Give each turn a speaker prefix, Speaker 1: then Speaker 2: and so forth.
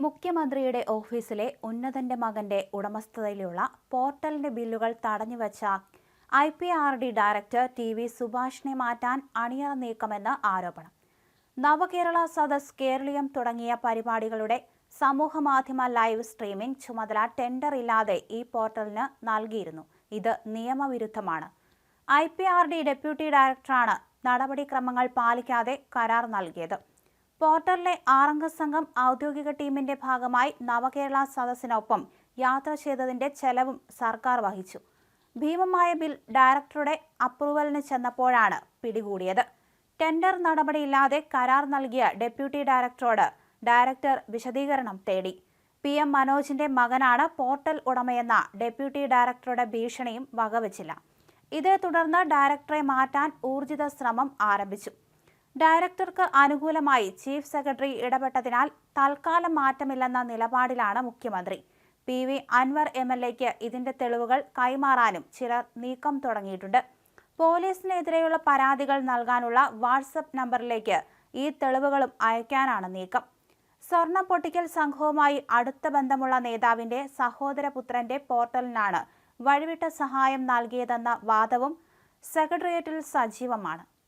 Speaker 1: മുഖ്യമന്ത്രിയുടെ ഓഫീസിലെ ഉന്നതന്റെ മകന്റെ ഉടമസ്ഥതയിലുള്ള പോർട്ടലിന്റെ ബില്ലുകൾ തടഞ്ഞുവച്ച I P R D director T V സുഭാഷിനെ മാറ്റാൻ അണിയറ നീക്കമെന്ന് ആരോപണം. നവകേരള സദസ് കേരളീയം തുടങ്ങിയ പരിപാടികളുടെ സമൂഹമാധ്യമ ലൈവ് സ്ട്രീമിംഗ് ചുമതല ടെൻഡർ ഇല്ലാതെ ഈ പോർട്ടലിന് നൽകിയിരുന്നു. ഇത് നിയമവിരുദ്ധമാണ്. I P R D deputy ഡയറക്ടറാണ് നടപടിക്രമങ്ങൾ പാലിക്കാതെ കരാർ നൽകിയത്. പോർട്ടലിലെ ആറംഗ സംഘം ഔദ്യോഗിക ടീമിന്റെ ഭാഗമായി നവകേരള സദസ്സിനൊപ്പം യാത്ര ചെയ്തതിന്റെ ചെലവും സർക്കാർ വഹിച്ചു. ഭീമമായ ബിൽ ഡയറക്ടറുടെ അപ്രൂവലിന് ചെന്നപ്പോഴാണ് പിടികൂടിയത്. ടെൻഡർ നടപടിയില്ലാതെ കരാർ നൽകിയ ഡെപ്യൂട്ടി ഡയറക്ടറോട് ഡയറക്ടർ വിശദീകരണം തേടി. പി എം മനോജിന്റെ മകനാണ് പോർട്ടൽ ഉടമയെന്ന ഡെപ്യൂട്ടി ഡയറക്ടറുടെ ഭീഷണിയും വകവച്ചില്ല. ഇതേ തുടർന്ന് ഡയറക്ടറെ മാറ്റാൻ ഊർജിത ശ്രമം ആരംഭിച്ചു. ഡയറക്ടർക്ക് അനുകൂലമായി ചീഫ് സെക്രട്ടറി ഇടപെട്ടതിനാൽ തൽക്കാലം മാറ്റമില്ലെന്ന നിലപാടിലാണ് മുഖ്യമന്ത്രി. P V Anvar M L എക്ക് ഇതിന്റെ തെളിവുകൾ കൈമാറാനും ചിലർ നീക്കം തുടങ്ങിയിട്ടുണ്ട്. പോലീസിനെതിരെയുള്ള പരാതികൾ നൽകാനുള്ള വാട്സപ്പ് നമ്പറിലേക്ക് ഈ തെളിവുകളും അയക്കാനാണ് നീക്കം. സ്വർണ പൊട്ടിക്കൽ സംഘവുമായി അടുത്ത ബന്ധമുള്ള നേതാവിന്റെ സഹോദരപുത്രന്റെ പോർട്ടലിനാണ് വഴിവിട്ട സഹായം നൽകിയതെന്ന വാദവും സെക്രട്ടേറിയറ്റിൽ സജീവമാണ്.